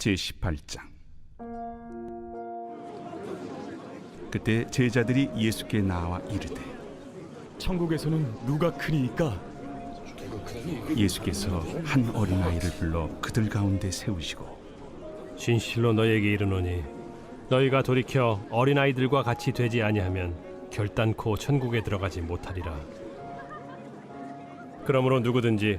제 18장. 그때 제자들이 예수께 나와 이르되 천국에서는 누가 크니까? 예수께서 한 어린아이를 불러 그들 가운데 세우시고 진실로 너에게 이르노니 너희가 돌이켜 어린아이들과 같이 되지 아니하면 결단코 천국에 들어가지 못하리라. 그러므로 누구든지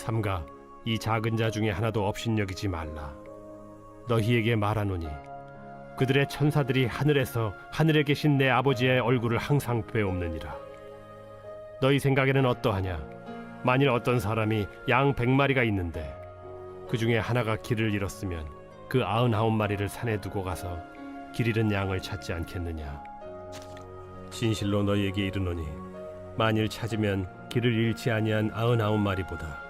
삼가 이 작은 자 중에 하나도 업신여기지 말라. 너희에게 말하노니 그들의 천사들이 하늘에서 하늘에 계신 내 아버지의 얼굴을 항상 배옵느니라. 너희 생각에는 어떠하냐? 만일 어떤 사람이 양 백마리가 있는데 그 중에 하나가 길을 잃었으면 그 아흔아홉 마리를 산에 두고 가서 길 잃은 양을 찾지 않겠느냐? 진실로 너희에게 이르노니 만일 찾으면 길을 잃지 아니한 아흔아홉 마리보다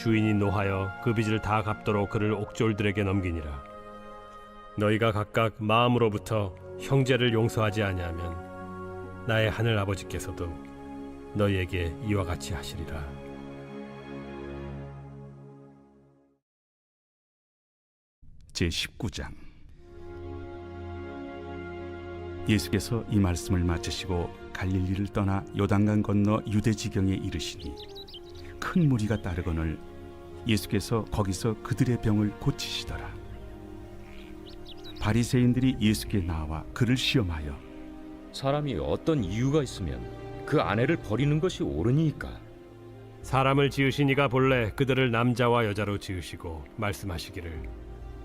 주인이 노하여 그 빚을 다 갚도록 그를 옥졸들에게 넘기니라 너희가 각각 마음으로부터 형제를 용서하지 아니하면 나의 하늘 아버지께서도 너희에게 이와 같이 하시리라. 제 19장 예수께서 이 말씀을 마치시고 갈릴리를 떠나 요단강 건너 유대 지경에 이르시니 큰 무리가 따르거늘 예수께서 거기서 그들의 병을 고치시더라. 바리새인들이 예수께 나와 그를 시험하여 사람이 어떤 이유가 있으면 그 아내를 버리는 것이 옳으니까? 사람을 지으신 이가 본래 그들을 남자와 여자로 지으시고 말씀하시기를.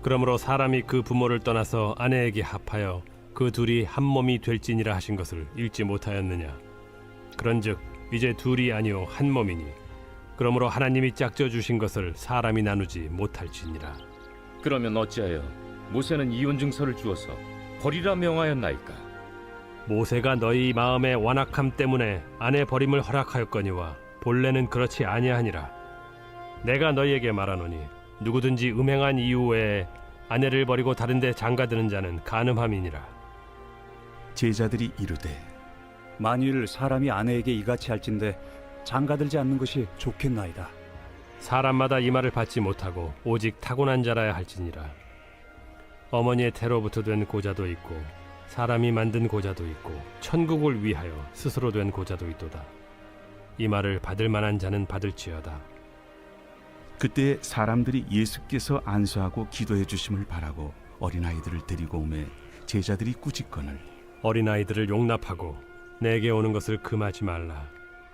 그러므로 사람이 그 부모를 떠나서 아내에게 합하여 그 둘이 한 몸이 될지니라 하신 것을 읽지 못하였느냐? 그런즉 이제 둘이 아니요 한 몸이니 그러므로 하나님이 짝져 주신 것을 사람이 나누지 못할지니라 그러면 어찌하여 모세는 이혼 증서를 주어서 버리라 명하였나이까 모세가 너희 마음의 완악함 때문에 아내 버림을 허락하였거니와 본래는 그렇지 아니하니라. 내가 너희에게 말하노니 누구든지 음행한 이유 외에 아내를 버리고 다른데 장가드는 자는 간음함이니라. 제자들이 이르되 만일 사람이 아내에게 이같이 할진대 장가들지 않는 것이 좋겠나이다. 사람마다 이 말을 받지 못하고 오직 타고난 자라야 할지니라. 어머니의 태로부터 된 고자도 있고 사람이 만든 고자도 있고 천국을 위하여 스스로 된 고자도 있도다. 이 말을 받을 만한 자는 받을지어다. 그때 사람들이 예수께서 안수하고 기도해 주심을 바라고 어린아이들을 데리고 오매 제자들이 꾸짖거늘 어린아이들을 용납하고 내게 오는 것을 금하지 말라.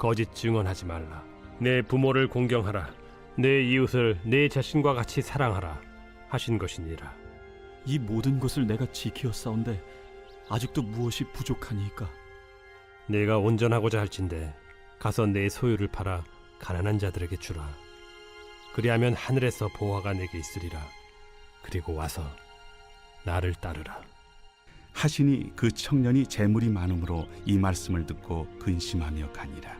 거짓 증언하지 말라. 내 부모를 공경하라. 내 이웃을 내 자신과 같이 사랑하라. 하신 것이니라. 이 모든 것을 내가 지키었사온데 아직도 무엇이 부족하니이까? 내가 온전하고자 할진대 가서 내 소유를 팔아 가난한 자들에게 주라. 그리하면 하늘에서 보화가 내게 있으리라. 그리고 와서 나를 따르라. 하시니 그 청년이 재물이 많음으로 이 말씀을 듣고 근심하며 가니라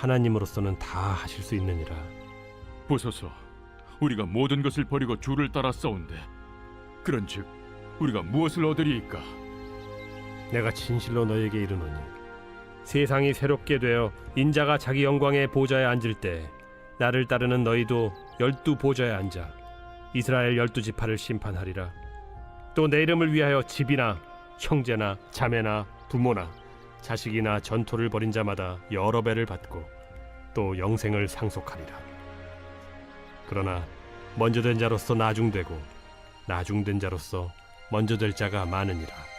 하나님으로서는 다 하실 수 있느니라. 보소서. 우리가 모든 것을 버리고 주를 따라 싸운데 그런즉 우리가 무엇을 얻으리이까? 내가 진실로 너에게 이르노니 세상이 새롭게 되어 인자가 자기 영광의 보좌에 앉을 때 나를 따르는 너희도 열두 보좌에 앉아 이스라엘 열두 지파를 심판하리라. 또 내 이름을 위하여 집이나 형제나 자매나 부모나 자식이나 전토를 벌인 자마다 여러 배를 받고 또 영생을 상속하리라. 그러나 먼저 된 자로서 나중되고 나중된 자로서 먼저 될 자가 많으니라